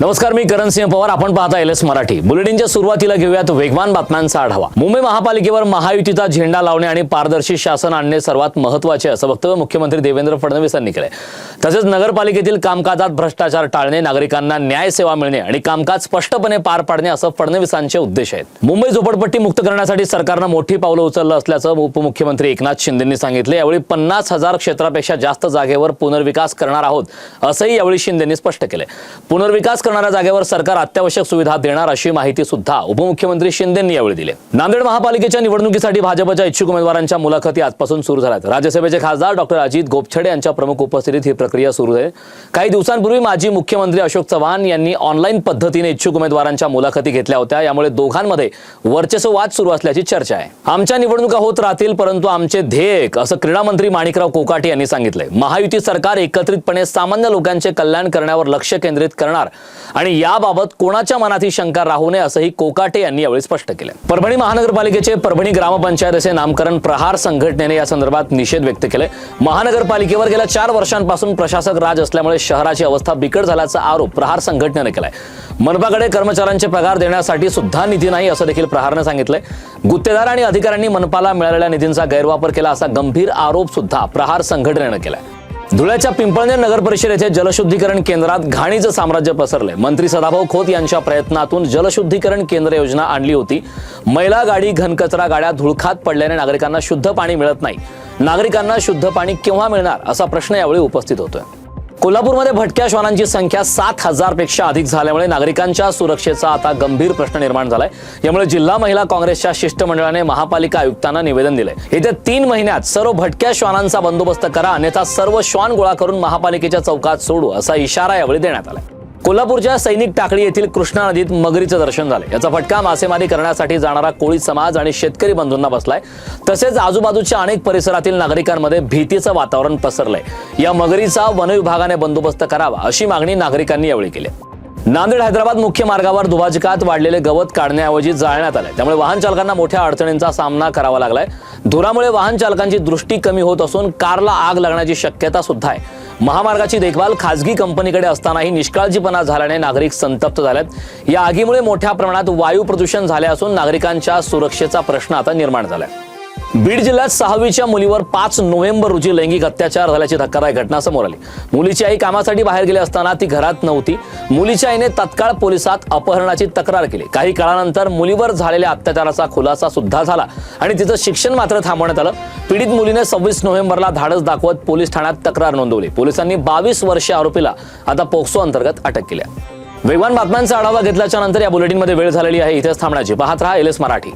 नमस्कार मी करण सिंह पवार. आपण पाहता एल एस मराठी. बुलेटिनच्या सुरुवातीला घेऊयात वेगवान बातम्यांचा आढावा. मुंबई महापालिकेवर महायुतीचा झेंडा लावणे आणि पारदर्शी शासन आणणे सर्वात महत्त्वाचे असं वक्तव्य मुख्यमंत्री देवेंद्र फडणवीस यांनी केलंय. तसेच नगरपालिकेतील कामकाजात भ्रष्टाचार टाळणे नागरिकांना न्याय सेवा मिळणे आणि कामकाज स्पष्टपणे पार पाडणे असं फडणवीसांचे उद्देश आहेत. मुंबई झोपडपट्टी मुक्त करण्यासाठी सरकारनं मोठी पावलं उचललं असल्याचं उपमुख्यमंत्री एकनाथ शिंदेंनी सांगितले यावेळी पन्नास हजार क्षेत्रापेक्षा जास्त जागेवर पुनर्विकास करणार आहोत असंही यावेळी शिंदेंनी स्पष्ट केलंय. पुनर्विकास करणाऱ्या जागेवर सरकार अत्यावश्यक सुविधा देणार अशी माहिती सुद्धा उपमुख्यमंत्री शिंदेंनी यावेळी दिली. नांदेड महापालिकेच्या निवडणुकीसाठी भाजपच्या इच्छुक उमेदवारांच्या मुलाखती आजपासून सुरू झाल्यात. राज्यसभेचे खासदार डॉक्टर अजित गोपछडे यांच्या प्रमुख उपस्थितीत ही प्रक्रिया सुरू आहे. काही दिवसांपूर्वी माजी मुख्यमंत्री अशोक चव्हाण यांनी ऑनलाईन पद्धतीने इच्छुक उमेदवारांच्या मुलाखती घेतल्या होत्या. यामुळे दोघांमध्ये वर्चस्व वाद सुरू असल्याची चर्चा आहे. आमच्या निवडणुका होत राहतील परंतु आमचे ध्येय असं क्रीडा मंत्री माणिकराव कोकाटे यांनी सांगितलंय. महायुती सरकार एकत्रितपणे सामान्य लोकांचे कल्याण करण्यावर लक्ष केंद्रित करणार आणि याबाबत कोणाच्या मनातही शंका राहू नये असंही कोकाटे यांनी यावेळी स्पष्ट केलं. परभणी महानगरपालिकेचे परभणी ग्रामपंचायत असे नामकरण प्रहार संघटनेने या संदर्भात निषेध व्यक्त केले महानगरपालिकेवर गेल्या चार वर्षांपासून प्रशासक राज असल्यामुळे शहराची अवस्था बिकट झाल्याचा आरोप प्रहार संघटनेने केलाय. मनपाकडे कर्मचाऱ्यांचे पगार देण्यासाठी सुद्धा निधी नाही असं देखील प्रहारने सांगितलंय. गुत्तेदार आणि अधिकाऱ्यांनी मनपाला मिळालेल्या निधींचा गैरवापर केला असा गंभीर आरोप सुद्धा प्रहार संघटनेनं केलाय. धुळ्याच्या पिंपळनेर नगर परिषदेच्या जलशुद्धीकरण केंद्रात घाणीचं साम्राज्य पसरलंय मंत्री सदाभाऊ खोत यांच्या प्रयत्नातून जलशुद्धीकरण केंद्र योजना आणली होती. मैला गाडी घनकचरा गाड्या धुळखात पडल्याने नागरिकांना शुद्ध पाणी मिळत नाही. नागरिकांना शुद्ध पाणी केव्हा मिळणार असा प्रश्न यावेळी उपस्थित होतोय. कोल्हापूरमध्ये भटक्या श्वानांची संख्या सात हजारपेक्षा अधिक झाल्यामुळे नागरिकांच्या सुरक्षेचा आता गंभीर प्रश्न निर्माण झालाय. यामुळे जिल्हा महिला काँग्रेसच्या शिष्टमंडळाने महापालिका आयुक्तांना निवेदन दिलंय. येत्या तीन महिन्यात सर्व भटक्या श्वानांचा बंदोबस्त करा अन्यथा सर्व श्वान गोळा करून महापालिकेच्या चौकात सोडू असा इशारा यावेळी देण्यात आलाय. कोल्हापूरच्या सैनिक टाकळी येथील कृष्णा नदीत मगरीचं दर्शन झालं. याचा फटका मासेमारी करण्यासाठी जाणारा कोळी समाज आणि शेतकरी बंधूंना बसलाय. तसेच आजूबाजूच्या अनेक परिसरातील नागरिकांमध्ये भीतीचं वातावरण पसरलंय. या मगरीचा वनविभागाने बंदोबस्त करावा अशी मागणी नागरिकांनी यावेळी केली. नांदेड हैदराबाद मुख्य मार्गावर दुभाजकात वाढलेले गवत काढण्याऐवजी जाळण्यात आलंय. त्यामुळे वाहन चालकांना मोठ्या अडचणींचा सामना करावा लागलाय. धुरामुळे वाहन चालकांची दृष्टी कमी होत असून कारला आग लागण्याची शक्यता सुद्धा आहे. महामार्गाची देखभाल खासगी कंपनीकडे असतानाही निष्काळजीपणा झाल्याने नागरिक संतप्त झालेत. या आगीमुळे मोठ्या प्रमाणात वायू प्रदूषण झाले असून नागरिकांच्या सुरक्षेचा प्रश्न आता निर्माण झालाय. बीड जिल्ह्यात सहावीच्या मुलीवर पाच नोव्हेंबर रोजी लैंगिक अत्याचार झाल्याची धक्कादायक घटना समोर आली. मुलीची आई कामासाठी बाहेर गेली असताना ती घरात नव्हती. मुलीच्या आईने तत्काळ पोलिसात अपहरणाची तक्रार केली. काही काळानंतर मुलीवर झालेल्या अत्याचाराचा खुलासा सुद्धा झाला आणि तिचं शिक्षण मात्र थांबवण्यात आलं. पीडित मुलीने सव्वीस नोव्हेंबरला धाडस दाखवत पोलीस ठाण्यात तक्रार नोंदवली. पोलिसांनी बावीस वर्षीय आरोपीला आता पोक्सो अंतर्गत अटक केली वेगवान बातम्यांचा आढावा घेतल्याच्या नंतर या बुलेटिनमध्ये वेळ झालेली आहे. इथेच थांबण्याची. पाहत राहा एल एस मराठी.